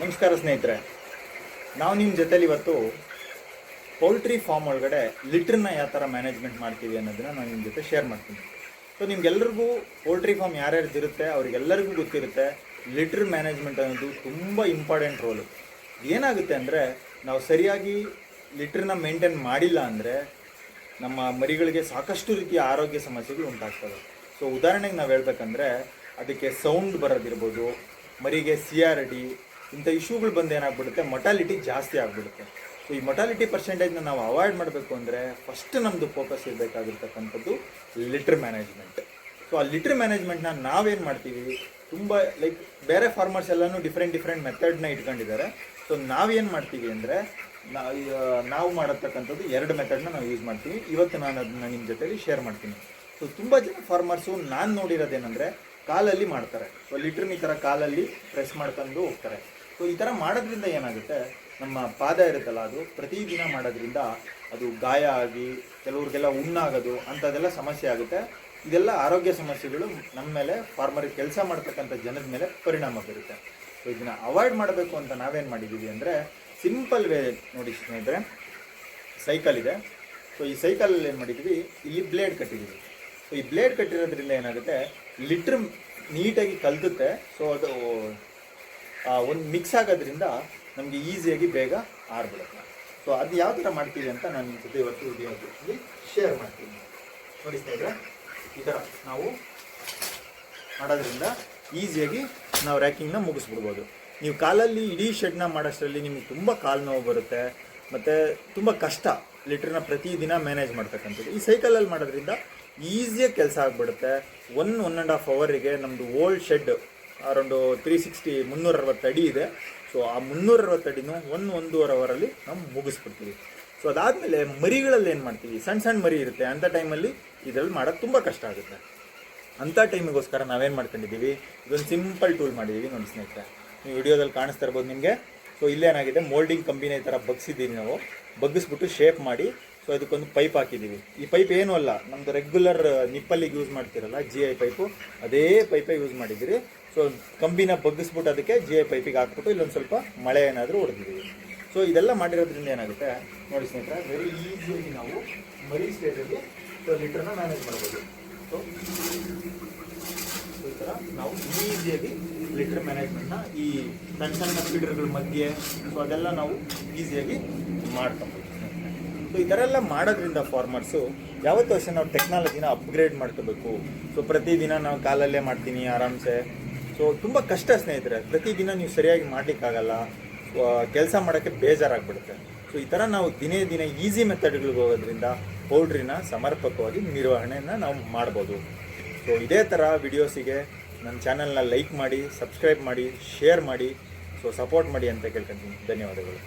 ನಮಸ್ಕಾರ ಸ್ನೇಹಿತರೆ. ನಾವು ನಿಮ್ಮ ಜೊತೆಲಿ ಇವತ್ತು ಪೌಲ್ಟ್ರಿ ಫಾರ್ಮ್ ಒಳಗಡೆ ಲಿಟ್ರನ್ನ ಯಾವ ಥರ ಮ್ಯಾನೇಜ್ಮೆಂಟ್ ಮಾಡ್ತೀವಿ ಅನ್ನೋದನ್ನ ನಾನು ನಿಮ್ಮ ಜೊತೆ ಶೇರ್ ಮಾಡ್ತೀನಿ. ಸೊ ನಿಮ್ಗೆಲ್ರಿಗೂ ಪೌಲ್ಟ್ರಿ ಫಾರ್ಮ್ ಯಾರ್ಯಾರ್ದು ಇರುತ್ತೆ ಅವ್ರಿಗೆಲ್ಲರಿಗೂ ಗೊತ್ತಿರುತ್ತೆ, ಲಿಟ್ರ್ ಮ್ಯಾನೇಜ್ಮೆಂಟ್ ಅನ್ನೋದು ತುಂಬ ಇಂಪಾರ್ಟೆಂಟ್ ರೋಲು. ಏನಾಗುತ್ತೆ ಅಂದರೆ, ನಾವು ಸರಿಯಾಗಿ ಲಿಟ್ರನ್ನ ಮೇಂಟೈನ್ ಮಾಡಿಲ್ಲ ಅಂದರೆ ನಮ್ಮ ಮರಿಗಳಿಗೆ ಸಾಕಷ್ಟು ರೀತಿಯ ಆರೋಗ್ಯ ಸಮಸ್ಯೆಗಳು ಉಂಟಾಗ್ತವೆ. ಸೊ ಉದಾಹರಣೆಗೆ ನಾವು ಹೇಳ್ಬೇಕಂದ್ರೆ, ಅದಕ್ಕೆ ಸೌಂಡ್ ಬರೋದಿರ್ಬೋದು, ಮರಿಗೆ ಸಿ ಆರ್ ಡಿ ಇಂಥ ಇಶ್ಯೂಗಳು ಬಂದು ಏನಾಗ್ಬಿಡುತ್ತೆ? ಮೊಟಾಲಿಟಿ ಜಾಸ್ತಿ ಆಗಿಬಿಡುತ್ತೆ. ಸೊ ಈ ಮೊಟಾಲಿಟಿ ಪರ್ಸೆಂಟೇಜ್ನ ನಾವು ಅವಾಯ್ಡ್ ಮಾಡಬೇಕು ಅಂದರೆ ಫಸ್ಟ್ ನಮ್ಮದು ಫೋಕಸ್ ಇರಬೇಕಾಗಿರ್ತಕ್ಕಂಥದ್ದು ಲಿಟ್ರ್ ಮ್ಯಾನೇಜ್ಮೆಂಟ್ ಸೊ ಆ ಲಿಟ್ರ್ ಮ್ಯಾನೇಜ್ಮೆಂಟ್ನ ನಾವೇನು ಮಾಡ್ತೀವಿ? ತುಂಬ ಲೈಕ್ ಬೇರೆ ಫಾರ್ಮರ್ಸ್ ಎಲ್ಲನೂ ಡಿಫ್ರೆಂಟ್ ಡಿಫ್ರೆಂಟ್ ಮೆಥಡ್ನ ಇಟ್ಕೊಂಡಿದ್ದಾರೆ. ಸೊ ನಾವೇನು ಮಾಡ್ತೀವಿ ಅಂದರೆ ನಾವು ಮಾಡತಕ್ಕಂಥದ್ದು ಎರಡು ಮೆಥಡ್ನ ನಾವು ಯೂಸ್ ಮಾಡ್ತೀವಿ. ಇವತ್ತು ನಾನು ಅದನ್ನ ನಿಮ್ಮ ಜೊತೆಲಿ ಶೇರ್ ಮಾಡ್ತೀನಿ. ಸೊ ತುಂಬ ಜನ ಫಾರ್ಮರ್ಸು ನಾನು ನೋಡಿರೋದೇನೆಂದರೆ ಕಾಲಲ್ಲಿ ಮಾಡ್ತಾರೆ. ಸೊ ಲಿಟ್ರನ್ನ ಈ ಥರ ಕಾಲಲ್ಲಿ ಪ್ರೆಸ್ ಮಾಡ್ಕೊಂಡು ಹೋಗ್ತಾರೆ. ಸೊ ಈ ಥರ ಮಾಡೋದ್ರಿಂದ ಏನಾಗುತ್ತೆ? ನಮ್ಮ ಪಾದ ಇರುತ್ತಲ್ಲ, ಅದು ಪ್ರತಿದಿನ ಮಾಡೋದ್ರಿಂದ ಅದು ಗಾಯ ಆಗಿ, ಕೆಲವ್ರಿಗೆಲ್ಲ ಉಣ್ಣಾಗೋದು, ಅಂಥದ್ದೆಲ್ಲ ಸಮಸ್ಯೆ ಆಗುತ್ತೆ. ಇದೆಲ್ಲ ಆರೋಗ್ಯ ಸಮಸ್ಯೆಗಳು ನಮ್ಮ ಮೇಲೆ ಫಾರ್ಮರಿಗೆ ಕೆಲಸ ಮಾಡ್ತಕ್ಕಂಥ ಜನದ ಮೇಲೆ ಪರಿಣಾಮ ಬೀರುತ್ತೆ. ಸೊ ಇದನ್ನ ಅವಾಯ್ಡ್ ಮಾಡಬೇಕು ಅಂತ ನಾವೇನು ಮಾಡಿದ್ದೀವಿ ಅಂದರೆ ಸಿಂಪಲ್ ವೇ ನೋಡಿ ಸ್ನೇಹಿತರೆ ಸೈಕಲ್ ಇದೆ. ಸೊ ಈ ಸೈಕಲಲ್ಲಿ ಏನು ಮಾಡಿದ್ದೀವಿ ಇಲ್ಲಿ ಬ್ಲೇಡ್ ಕಟ್ಟಿದ್ದೀವಿ ಸೊ ಈ ಬ್ಲೇಡ್ ಕಟ್ಟಿರೋದ್ರಿಂದ ಏನಾಗುತ್ತೆ? ಲಿಟ್ರ್ ನೀಟಾಗಿ ಕಲ್ತುತ್ತೆ. ಸೊ ಅದು ಒಂದು ಮಿಕ್ಸ್ ಆಗೋದ್ರಿಂದ ನಮಗೆ ಈಸಿಯಾಗಿ ಬೇಗ ಆರ್ಬಿಡುತ್ತೆ. ಸೊ ಅದು ಯಾವ ಥರ ಮಾಡ್ತೀವಿ ಅಂತ ನಾನು ನಿಮ್ಮ ಜೊತೆ ಇವತ್ತು ವಿಡಿಯೋದಲ್ಲಿ ಶೇರ್ ಮಾಡ್ತೀನಿ. ನೋಡಿ ಸ್ನೇಹಿತರೆ ಈ ಥರ ನಾವು ಮಾಡೋದ್ರಿಂದ ಈಸಿಯಾಗಿ ನಾವು ರ್ಯಾಕಿಂಗ್ನ ಮುಗಿಸ್ಬಿಡ್ಬೋದು. ನೀವು ಕಾಲಲ್ಲಿ ಇಡೀ ಶೆಡ್ನ ಮಾಡೋಷ್ಟರಲ್ಲಿ ನಿಮಗೆ ತುಂಬ ಕಾಲು ನೋವು ಬರುತ್ತೆ, ಮತ್ತು ತುಂಬ ಕಷ್ಟ ಲಿಟ್ರನ್ನ ಪ್ರತಿದಿನ ಮ್ಯಾನೇಜ್ ಮಾಡ್ತಕ್ಕಂಥದ್ದು. ಈ ಸೈಕಲಲ್ಲಿ ಮಾಡೋದ್ರಿಂದ ಈಸಿಯಾಗಿ ಕೆಲಸ ಆಗಿಬಿಡುತ್ತೆ. ಒನ್ ಒನ್ ಆ್ಯಂಡ್ ಹಾಫ್ ಅವರಿಗೆ ನಮ್ಮದು old shed around three sixty ಮುನ್ನೂರ ಅರವತ್ತು ಅಡಿ ಇದೆ. ಸೊ ಆ ಮುನ್ನೂರ ಅರವತ್ತು ಅಡಿನೂ ಒಂದು ಒಂದೂವರೆ ಅವರಲ್ಲಿ ನಾವು ಮುಗಿಸ್ಬಿಡ್ತೀವಿ. ಸೊ ಅದಾದಮೇಲೆ ಮರಿಗಳಲ್ಲಿ ಏನು ಮಾಡ್ತೀವಿ? ಸಣ್ಣ ಸಣ್ಣ ಮರಿ ಇರುತ್ತೆ. ಅಂಥ ಟೈಮಲ್ಲಿ ಇದರಲ್ಲಿ ಮಾಡೋದು ತುಂಬ ಕಷ್ಟ ಆಗುತ್ತೆ. ಅಂಥ ಟೈಮಿಗೋಸ್ಕರ ನಾವೇನು ಮಾಡ್ಕೊಂಡಿದ್ದೀವಿ? ಇದೊಂದು ಸಿಂಪಲ್ ಟೂಲ್ ಮಾಡಿದ್ದೀವಿ ನೋಡಿ ಸ್ನೇಹಿತರೆ. ನೀವು ವಿಡಿಯೋದಲ್ಲಿ ಕಾಣಿಸ್ತಾ ಇರ್ಬೋದು ನಿಮಗೆ. ಸೊ ಇಲ್ಲೇನಾಗಿದೆ ಮೋಲ್ಡಿಂಗ್ ಕಂಬಿನ ಈ ಥರ ಬಗ್ಸಿದ್ದೀವಿ ನಾವು. ಬಗ್ಗಿಸ್ಬಿಟ್ಟು ಶೇಪ್ ಮಾಡಿ ಸೊ ಅದಕ್ಕೊಂದು ಪೈಪ್ ಹಾಕಿದ್ದೀವಿ. ಈ ಪೈಪ್ ಏನೂ ಅಲ್ಲ. ನಮ್ಮದು ರೆಗ್ಯುಲರ್ ನಿಪ್ಪಲ್ಲಿಗೆ ಯೂಸ್ ಮಾಡ್ತಿರಲ್ಲ ಜಿ ಐ ಪೈಪು ಅದೇ ಪೈಪೇ ಯೂಸ್ ಮಾಡಿದ್ದೀರಿ. ಸೊ ಕಂಬಿನ ಬಗ್ಗಿಸ್ಬಿಟ್ಟು ಅದಕ್ಕೆ ಜಿ ಐ ಪೈಪಿಗೆ ಹಾಕ್ಬಿಟ್ಟು ಇಲ್ಲೊಂದು ಸ್ವಲ್ಪ ಮಳೆ ಏನಾದರೂ ಹೊಡೆದಿದ್ದೀವಿ ಸೊ ಇದೆಲ್ಲ ಮಾಡಿರೋದ್ರಿಂದ ಏನಾಗುತ್ತೆ? ನೋಡಿ ಸ್ನೇಹಿತರೆ ವೆರಿ ಈಸಿಯಾಗಿ ನಾವು ಮರಿ ಸ್ಟೇಜಲ್ಲಿ ಸೊ ಲೀಟರ್ನ ಮ್ಯಾನೇಜ್ ಮಾಡ್ಬೋದು. ಸೊ ಸೊ ಈ ಥರ ನಾವು ಈಸಿಯಾಗಿ ಲಿಟ್ರ್ ಮ್ಯಾನೇಜ್ಮೆಂಟ್ನ ಈ ಸಣ್ಣ ಸಣ್ಣ ಫೀಡರ್ಗಳ ಮಧ್ಯೆ ಸೊ ಅದೆಲ್ಲ ನಾವು ಈಸಿಯಾಗಿ ಮಾಡ್ಕೊಬೋದು ಸೊ ಈ ಥರ ಎಲ್ಲ ಮಾಡೋದ್ರಿಂದ ಫಾರ್ಮರ್ಸು ಯಾವತ್ತೂ ಅಷ್ಟೇ ನಾವು ಟೆಕ್ನಾಲಜಿನ ಅಪ್ಗ್ರೇಡ್ ಮಾಡ್ಕೋಬೇಕು. ಸೊ ಪ್ರತಿದಿನ ನಾವು ಕಾಲಲ್ಲೇ ಮಾಡ್ತೀನಿ, ಆರಾಮ್ಸೆ. ಸೊ ತುಂಬ ಕಷ್ಟ ಸ್ನೇಹಿತರೆ. ಪ್ರತಿದಿನ ನೀವು ಸರಿಯಾಗಿ ಮಾಡಲಿಕ್ಕಾಗಲ್ಲ. ಕೆಲಸ ಮಾಡೋಕ್ಕೆ ಬೇಜಾರಾಗ್ಬಿಡುತ್ತೆ. ಸೊ ಈ ಥರ ನಾವು ದಿನೇ ದಿನ ಈಸಿ ಮೆಥಡ್ಗಳಿಗೆ ಹೋಗೋದ್ರಿಂದ ಪೌಡ್ರಿನ ಸಮರ್ಪಕವಾಗಿ ನಿರ್ವಹಣೆಯನ್ನು ನಾವು ಮಾಡ್ಬೋದು. ಸೊ ಇದೇ ಥರ ವಿಡಿಯೋಸಿಗೆ ನನ್ನ ಚಾನಲ್ನ ಲೈಕ್ ಮಾಡಿ ಸಬ್ಸ್ಕ್ರೈಬ್ ಮಾಡಿ ಶೇರ್ ಮಾಡಿ. ಸೊ ಸಪೋರ್ಟ್ ಮಾಡಿ ಅಂತ ಕೇಳ್ಕೊತೀನಿ. ಧನ್ಯವಾದಗಳು.